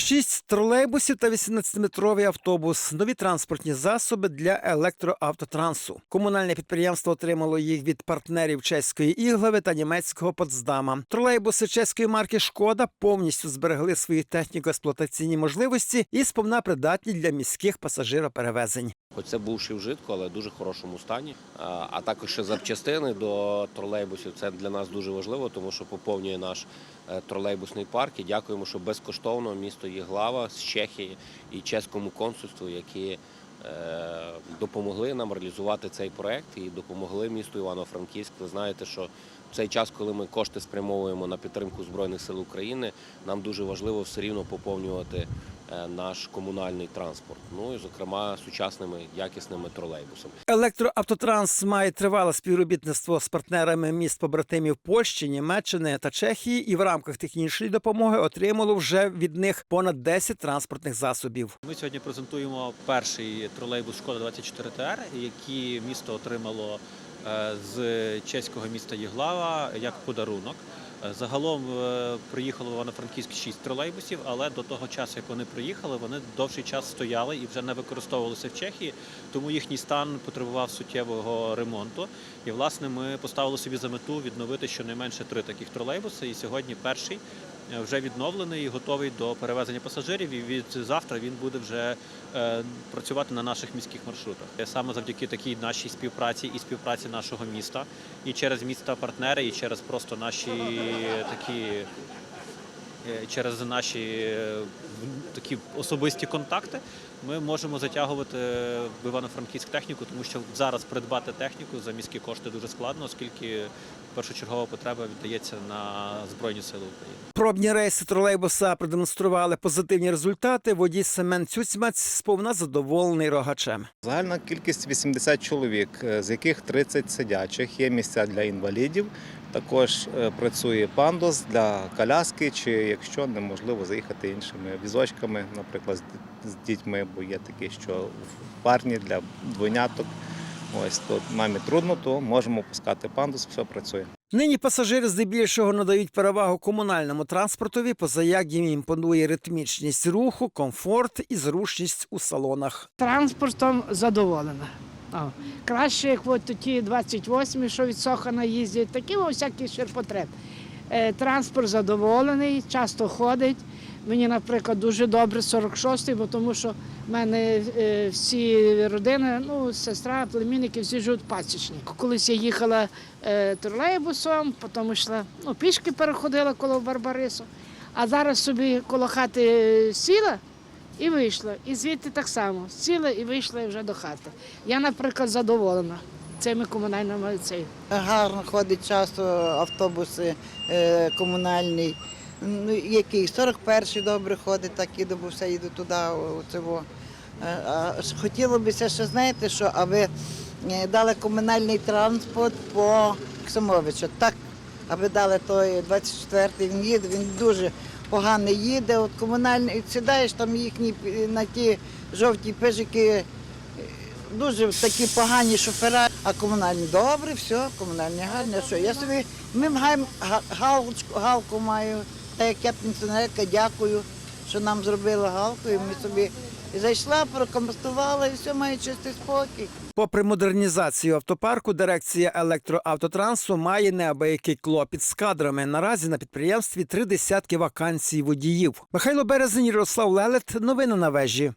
Шість тролейбусів та 18-метровий автобус нові транспортні засоби для електроавтотрансу. Комунальне підприємство отримало їх від партнерів чеської Іглави та німецького Потсдама. Тролейбуси чеської марки Шкода повністю зберегли свої техніко-експлуатаційні можливості і сповна придатні для міських пасажироперевезень. Хоч це бувший вжитку, але в дуже хорошому стані. А також ще запчастини до тролейбусів. Це для нас дуже важливо, тому що поповнює наш тролейбусний парк. І дякуємо, що безкоштовно місто Єглава з Чехії і чеському консульству, які е, допомогли нам реалізувати цей проект і допомогли місту Івано-Франківськ. Ви знаєте, що в цей час, коли ми кошти спрямовуємо на підтримку Збройних сил України, нам дуже важливо все рівно поповнювати е, наш комунальний транспорт. Ну і зокрема сучасними якісними тролейбусами. Електроавтотранс має тривале співробітництво з партнерами міст побратимів Польщі, Німеччини та Чехії, і в рамках технічної допомоги отримало вже від них понад 10 транспортних засобів. Ми сьогодні презентуємо перший тролейбус Шкода 24 ТР, який місто отримало е, з чеського міста Єглава як подарунок. Е, Загалом е, приїхало в Івано-Франківськ 6 тролейбусів, але до того часу, як вони приїхали, вони довший час стояли і вже не використовувалися в Чехії, тому їхній стан потребував суттєвого ремонту. І власне ми поставили собі за мету відновити щонайменше три таких тролейбуси. І сьогодні перший е, вже відновлений і готовий до перевезення пасажирів. І від завтра він буде вже е, працювати на наших міських маршрутах. Е, Саме завдяки такій нашій співпраці і співпраці нашого міста, і через міста партнери, і через просто наші такі. Е, Через наші е, такі особисті контакти ми можемо затягувати в Івано-Франківськ техніку, тому що зараз придбати техніку за міські кошти дуже складно, оскільки першочергова потреба віддається на Збройні Сили України. Пробні рейси тролейбуса продемонстрували позитивні результати. Водій Семен Цюцьмець сповна задоволений рогачем. Загальна кількість 80 чоловік, е, з яких 30 сидячих. Є місця для інвалідів. Також е, працює пандус для коляски, чи якщо неможливо заїхати іншими візочками, наприклад, з дітьми, бо є такі, що в парні для двойняток. Ось то мамі трудно, то можемо пускати пандус, все працює. Нині пасажири здебільшого надають перевагу комунальному транспортові, поза як їм імпонує ритмічність руху, комфорт і зручність у салонах. Транспортом задоволена. О, краще, як от ті 28, що від Сохана їздять, такі всякий ширпотреб. Е, транспорт задоволений, часто ходить. Мені, наприклад, дуже добре 46-й, бо тому що в мене е, всі родини, ну, сестра, племінники, всі живуть пасічні. Колись я їхала е, тролейбусом, потім йшла, ну, пішки переходила коло Барбарису, а зараз собі коло хати сіла і вийшла. І звідти так само сіла і вийшла вже до хати. Я, наприклад, задоволена цими комунальними цей. Гарно ходить часто автобуси е, комунальні. Ну, який 41-й добре ходить, так і все їду туди. о, цього. Е, хотіло б ще, знаєте, що аби е, дали комунальний транспорт по Ксимовичу. Так, аби дали той 24-й, він їде, він дуже погано їде. От комунальний, сідаєш там їхні е, на ті жовті пижики, дуже такі погані шофера, а комунальні добре, все, комунальні гарні. Що я собі ми маємо галочку, галку маю, та як я пенсіонерка, дякую, що нам зробили галку, і ми собі зайшла, прокоментувала і все має чистий спокій. Попри модернізацію автопарку, дирекція електроавтотрансу має неабиякий клопіт з кадрами. Наразі на підприємстві три десятки вакансій водіїв. Михайло Березень, Ярослав Лелет. Новини на вежі.